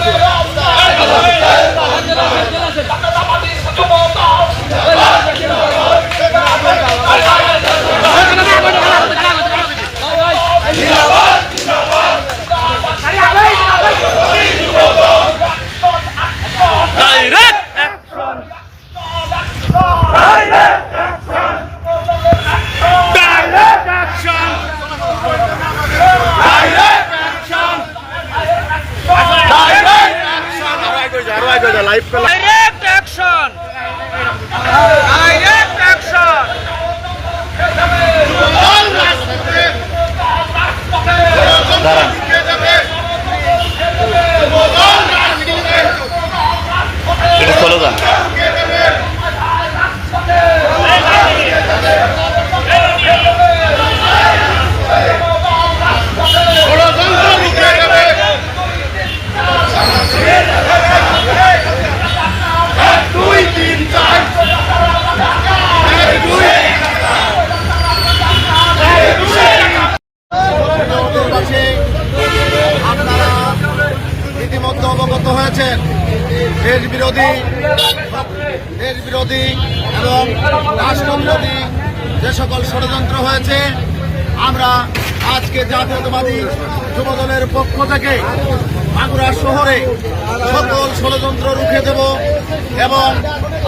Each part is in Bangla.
Direct লাইভ লাইভ দেশবাসী, আপনারা ইতিমধ্যে অবগত হয়েছেন। দেশ বিরোধী দেশ বিরোধী এবং রাষ্ট্র বিরোধী যে সকল ষড়যন্ত্র হয়েছে আমরা আজকে জাতীয়তাবাদী যুবদলের পক্ষ থেকে মাগুরা শহরে সকল ষড়যন্ত্র রুখে দেব এবং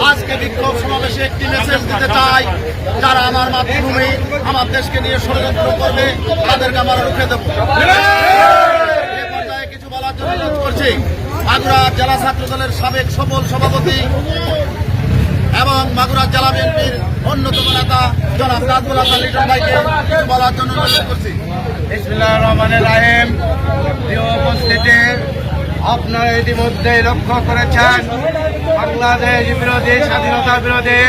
আজকে বিক্ষোভ সমাবেশে একটি মেসেজ দিতে চাই। আমার মাতৃভূমি আমার দেশকে নিয়ে ষড়যন্ত্র করবে, তাদেরকে আমরা রুখে দেব। কিছু বলার জন্য করছি। মাগুরা জেলা ছাত্র দলের সাবেক সফল সভাপতি এবং মাগুরা জেলা বিএনপির অন্যতম নেতা জনাব নাজমুল হাসান লিটন ভাইকে কিছু বলার জন্য অনুরোধ করছি। আপনারা ইতিমধ্যে লক্ষ্য করেছেন, বাংলাদেশ বিরোধী, স্বাধীনতা বিরোধী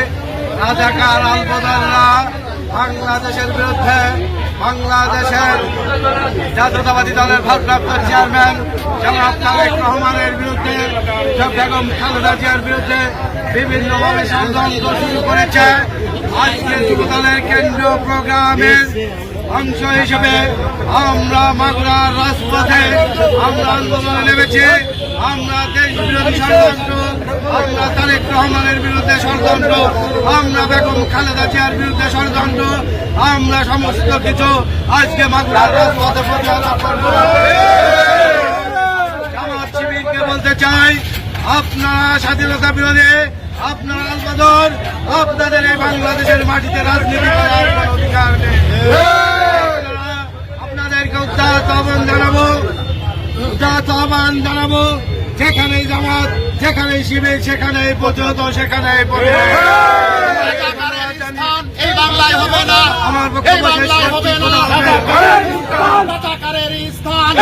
রাজাকার আলবদাররা বাংলাদেশের বিরুদ্ধে বাংলাদেশের জাতীয়তাবাদী দলের ভারপ্রাপ্ত চেয়ারম্যান জনাব তারেক রহমানের বিরুদ্ধে বেগম খালেদা জিয়ার বিরুদ্ধে বিভিন্নভাবে ষড়যন্ত্র শুরু করেছে। আজকে যুবদলের কেন্দ্রীয় প্রোগ্রামের অংশ হিসেবে আমরা মাগুরার রাজপথে আমরা আন্দোলনে নেমেছি। আমরা দেশ বিরোধী ষড়যন্ত্র, আমরা তারেক রহমানের বিরুদ্ধে ষড়যন্ত্র, আমরা বেগম খালেদা জিয়ার বিরুদ্ধে ষড়যন্ত্র, আমরা সমস্ত কিছু আজকে মাগুরার রাজপথে জামাত শিবিরকে বলতে চাই, আপনারা স্বাধীনতা বিরোধী, আপনারা আলবদর আপনাদের এই বাংলাদেশের মাটিতে রাজনীতি করার অধিকার আপনাদেরকে উদ্যাত আহ্বান জানাব উদ্যাত আহ্বান জানাব। যেখানে জামাত যেখানে শিবির সেখানে পর্যন্ত সেখানে এই বাংলায় হবে না। আমার এই বাংলায় হবে না। স্থান।